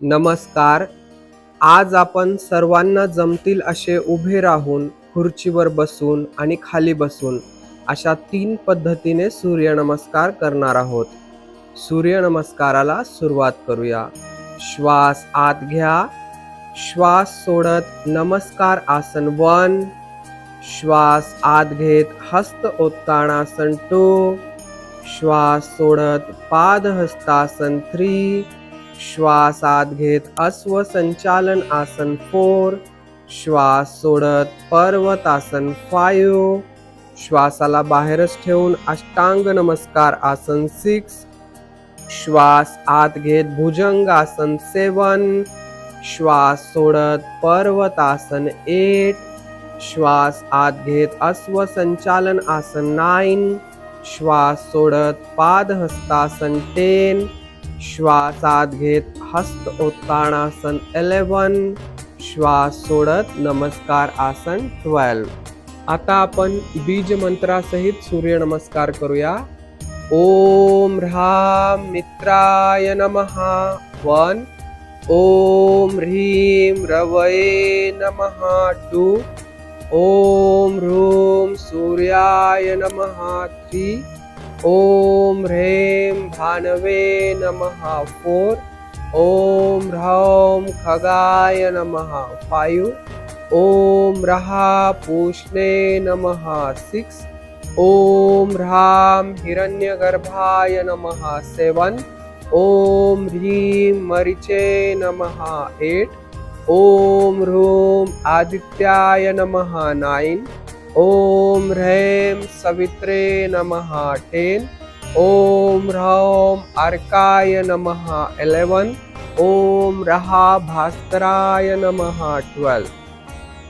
नमस्कार. आज आपण सर्वांना जमतील असे उभे राहून खुर्चीवर बसून आणि खाली बसून अशा तीन पद्धतीने सूर्यनमस्कार करणार आहोत. सूर्यनमस्काराला सुरुवात करूया. श्वास आत घ्या. श्वास सोडत नमस्कार आसन वन. श्वास आत घेत हस्त ओत्तानासन टू. श्वास सोडत पादहस्तासन थ्री. श्वास आत घेत अश्व संचालन आसन फोर. श्वास सोडत पर्वतासन फाईव्ह श्वासाला बाहेरच ठेवून अष्टांग नमस्कार आसन सिक्स. श्वास आत घेत भुजंग आसन सेवन. श्वास सोडत पर्वतासन एट. श्वास आत घेत अश्व संचालन आसन नाईन श्वास सोडत पादहस्तासन टेन. श्वास आत घेत हस्त उत्तानासन इलेवन श्वास सोडत नमस्कार आसन ट्वेल्व आता आपण बीज मंत्रासहित सूर्यनमस्कार करूया. ओम ह्राम मित्राय नमहा वन. ओम ह्रीम रवये नमः. टू. ओम ह्रूम सूर्याय नमः. थ्री. ओम ह्रेम भानवे नमः फोर। ओम ह्रौम खगाय नमः फाईव्ह ओम रहा पूष्णे नमः सिक्स। ओम ह्राम हिरण्यगर्भाय नमः सेवन। ओम ह्रीं मरिचे नमः एट। ओम ह्रूम आदित्याय नमः नाइन। ओम ह्रैं सवित्रे नमः टेन ओम ह्रौम अर्काय नमः इलेवन ओम रहा भास्कराय नमः ट्वेल्व।